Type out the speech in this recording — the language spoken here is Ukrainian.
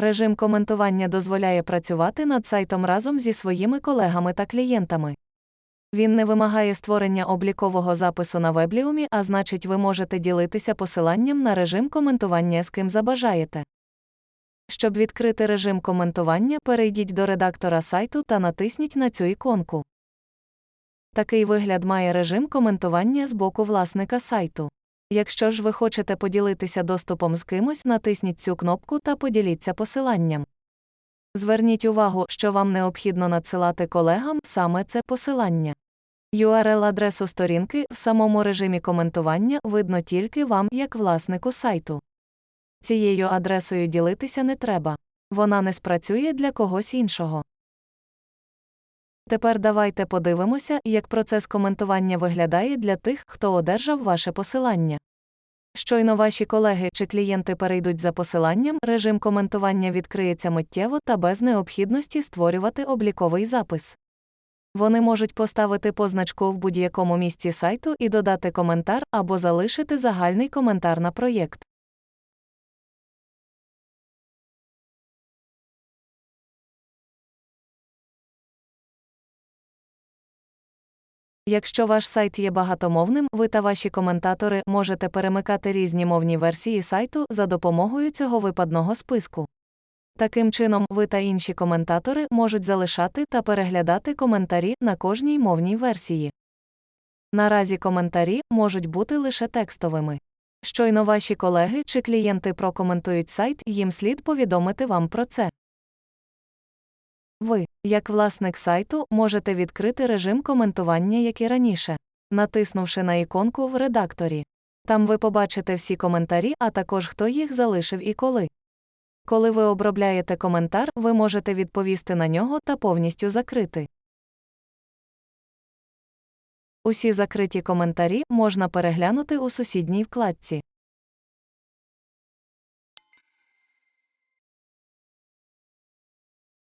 Режим коментування дозволяє працювати над сайтом разом зі своїми колегами та клієнтами. Він не вимагає створення облікового запису на вебліумі, а значить, ви можете ділитися посиланням на режим коментування з ким забажаєте. Щоб відкрити режим коментування, перейдіть до редактора сайту та натисніть на цю іконку. Такий вигляд має режим коментування з боку власника сайту. Якщо ж ви хочете поділитися доступом з кимось, натисніть цю кнопку та поділіться посиланням. Зверніть увагу, що вам необхідно надсилати колегам саме це посилання. URL-адресу сторінки в самому режимі коментування видно тільки вам, як власнику сайту. Цією адресою ділитися не треба. Вона не спрацює для когось іншого. Тепер давайте подивимося, як процес коментування виглядає для тих, хто одержав ваше посилання. Щойно ваші колеги чи клієнти перейдуть за посиланням, режим коментування відкриється миттєво та без необхідності створювати обліковий запис. Вони можуть поставити позначку в будь-якому місці сайту і додати коментар або залишити загальний коментар на проєкт. Якщо ваш сайт є багатомовним, ви та ваші коментатори можете перемикати різні мовні версії сайту за допомогою цього випадного списку. Таким чином, ви та інші коментатори можуть залишати та переглядати коментарі на кожній мовній версії. Наразі коментарі можуть бути лише текстовими. Щойно ваші колеги чи клієнти прокоментують сайт, їм слід повідомити вам про це. Ви, як власник сайту, можете відкрити режим коментування, як і раніше, натиснувши на іконку в редакторі. Там ви побачите всі коментарі, а також хто їх залишив і коли. Коли ви обробляєте коментар, ви можете відповісти на нього та повністю закрити. Усі закриті коментарі можна переглянути у сусідній вкладці.